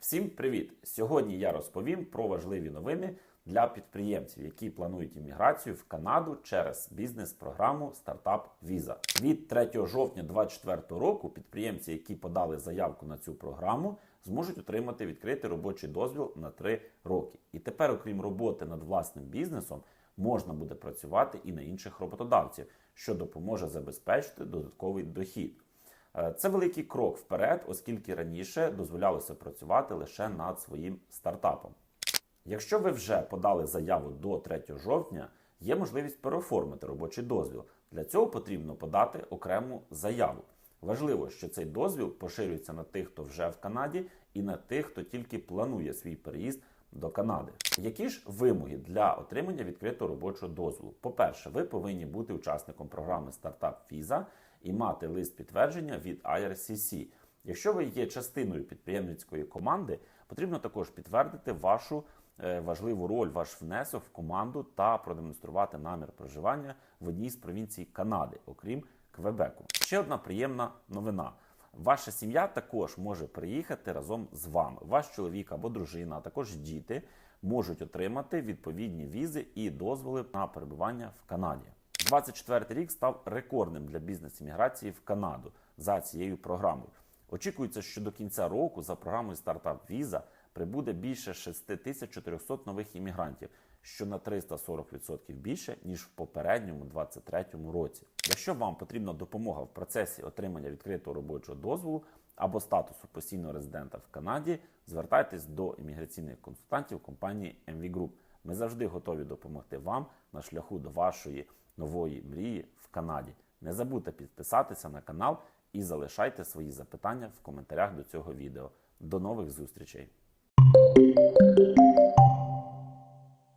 Всім привіт! Сьогодні я розповім про важливі новини для підприємців, які планують імміграцію в Канаду через бізнес-програму Стартап Віза. Від 3 жовтня 2024 року підприємці, які подали заявку на цю програму, зможуть отримати відкритий робочий дозвіл на 3 роки. І тепер, окрім роботи над власним бізнесом, можна буде працювати і на інших роботодавців, що допоможе забезпечити додатковий дохід. Е, Це великий крок вперед, оскільки раніше дозволялося працювати лише над своїм стартапом. Якщо ви вже подали заяву до 3 жовтня, є можливість переоформити робочий дозвіл. Для цього потрібно подати окрему заяву. Важливо, що цей дозвіл поширюється на тих, хто вже в Канаді, і на тих, хто тільки планує свій переїзд до Канади. Які ж вимоги для отримання відкритого робочого дозволу? По-перше, ви повинні бути учасником програми Startup Visa і мати лист підтвердження від IRCC. Якщо ви є частиною підприємницької команди, потрібно також підтвердити вашу е, важливу роль, ваш внесок в команду та продемонструвати намір проживання в одній з провінцій Канади, окрім Квебеку. Ще одна приємна новина. Ваша сім'я також може приїхати разом з вами. Ваш чоловік або дружина, а також діти можуть отримати відповідні візи і дозволи на перебування в Канаді. 24 рік став рекордним для бізнес-імміграції в Канаду за цією програмою. Очікується, що до кінця року за програмою Стартап Віза прибуде більше 6400 нових іммігрантів, що на 340% більше ніж в попередньому 23 році. Якщо вам потрібна допомога в процесі отримання відкритого робочого дозволу або статусу постійного резидента в Канаді, звертайтесь до імміграційних консультантів компанії MV Group. Ми завжди готові допомогти вам на шляху до вашої нової мрії в Канаді. Не забудьте підписатися на канал і залишайте свої запитання в коментарях до цього відео. До нових зустрічей! thank you